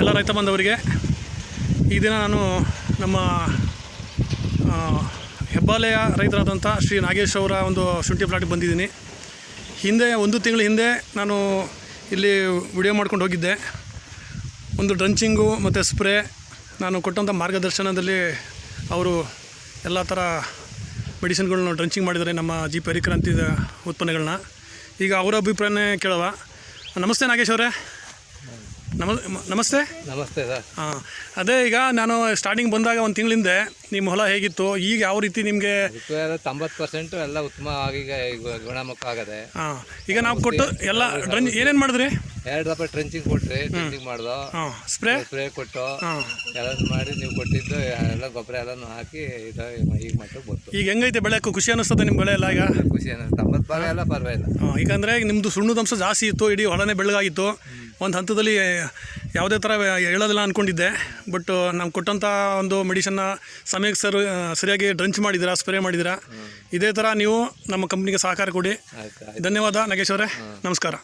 ಎಲ್ಲ ರೈತ ಬಂದವರಿಗೆ ಈ ದಿನ ನಾನು ನಮ್ಮ ಹೆಬ್ಬಾಲೆಯ ರೈತರಾದಂಥ ಶ್ರೀ ನಾಗೇಶ್ ಅವರ ಒಂದು ಶುಂಠಿ ಪ್ಲಾಟಿಗೆ ಬಂದಿದ್ದೀನಿ. ಹಿಂದೆ, ಒಂದು ತಿಂಗಳ ಹಿಂದೆ ನಾನು ಇಲ್ಲಿ ವಿಡಿಯೋ ಮಾಡ್ಕೊಂಡು ಹೋಗಿದ್ದೆ. ಒಂದು ಡ್ರಂಚಿಂಗು ಮತ್ತು ಸ್ಪ್ರೇ, ನಾನು ಕೊಟ್ಟಂಥ ಮಾರ್ಗದರ್ಶನದಲ್ಲಿ ಅವರು ಎಲ್ಲ ಥರ ಮೆಡಿಸಿನ್ಗಳನ್ನ ಡ್ರಂಚಿಂಗ್ ಮಾಡಿದ್ದಾರೆ ನಮ್ಮ ಜಿ ಪರಿಕ್ರಾಂತಿದ ಉತ್ಪನ್ನಗಳನ್ನ. ಈಗ ಅವರ ಅಭಿಪ್ರಾಯನೇ ಕೇಳುವ. ನಮಸ್ತೆ ನಾಗೇಶ್ ಅವರೇ. ನಮ ನಮಸ್ತೆ. ನಮಸ್ತೆ ಸರ್. ಹಾಂ ಅದೇ ಈಗ ನಾನು ಸ್ಟಾರ್ಟಿಂಗ್ ಬಂದಾಗ ಒಂದು ತಿಂಗಳಿಂದೆ ನಿಮ್ಮ ಹೊಲ ಹೇಗಿತ್ತು ಈಗ ಯಾವ ರೀತಿ ನಿಮಗೆ? ತೊಂಬತ್ತು ಪರ್ಸೆಂಟ್ ಎಲ್ಲ ಉತ್ತಮವಾಗಿ ಗುಣಮುಖ ಆಗದೆ. ಹಾಂ ಈಗ ನಾವು ಕೊಟ್ಟು ಎಲ್ಲ ಡ್ರಂಚ್ ಏನೇನು ಮಾಡಿದ್ರಿ? ಎರಡು ರೂಪಾಯಿ ಟ್ರೆಂಚಿಂಗ್ ಕೊಟ್ರಿ ಟ್ರೆಂಚಿಂಗ್ ಮಾಡ್ದು ಸ್ಪ್ರೇ ಸ್ಪ್ರೇ ಕೊಟ್ಟು ಎಲ್ಲ ಮಾಡಿ ನೀವು ಕೊಟ್ಟಿದ್ದು ಎಲ್ಲ ಗೊಬ್ಬರ ಎಲ್ಲಾನು ಹಾಕಿ ಇದು ಈಗ ಮಟ್ಟ ಬಂತು. ಈಗ ಹೆಂಗೈತೆ ಬೆಳೆಯೋಕ್ಕೂ ಖುಷಿ ಅನಿಸ್ತದೆ ನಿಮ್ಮ ಬೆಳೆ ಎಲ್ಲ ಈಗ? ಖುಷಿ ಅನಿಸ್ತದೆ ತೊಂಬತ್ತು ಭಾಗ ಎಲ್ಲ ಪರವಾಗಿಲ್ಲ. ಹಾಂ ಈಗ ಅಂದರೆ ನಿಮ್ಮದು ಸುಣ್ಣದಂಶ ಜಾಸ್ತಿ ಇತ್ತು ಇಡೀ ಹೊಲನೇ ಬೆಳಗಾಗಿತ್ತು ಒಂದು ಹಂತದಲ್ಲಿ ಯಾವುದೇ ಥರ ಹೇಳೋದಿಲ್ಲ ಅಂದ್ಕೊಂಡಿದ್ದೆ ಬಟ್ ನಾವು ಕೊಟ್ಟಂಥ ಒಂದು ಮೆಡಿಷನ್ನ ಸಮಯಕ್ಕೆ ಸರ್ ಸರಿಯಾಗಿ ಡ್ರಂಚ್ ಮಾಡಿದ್ದೀರಾ ಸ್ಪ್ರೇ ಮಾಡಿದ್ದೀರಾ? ಇದೇ ಥರ ನೀವು ನಮ್ಮ ಕಂಪ್ನಿಗೆ ಸಹಕಾರ ಕೊಡಿ. ಧನ್ಯವಾದ ನಾಗೇಶ್ ಅವರೇ. ನಮಸ್ಕಾರ.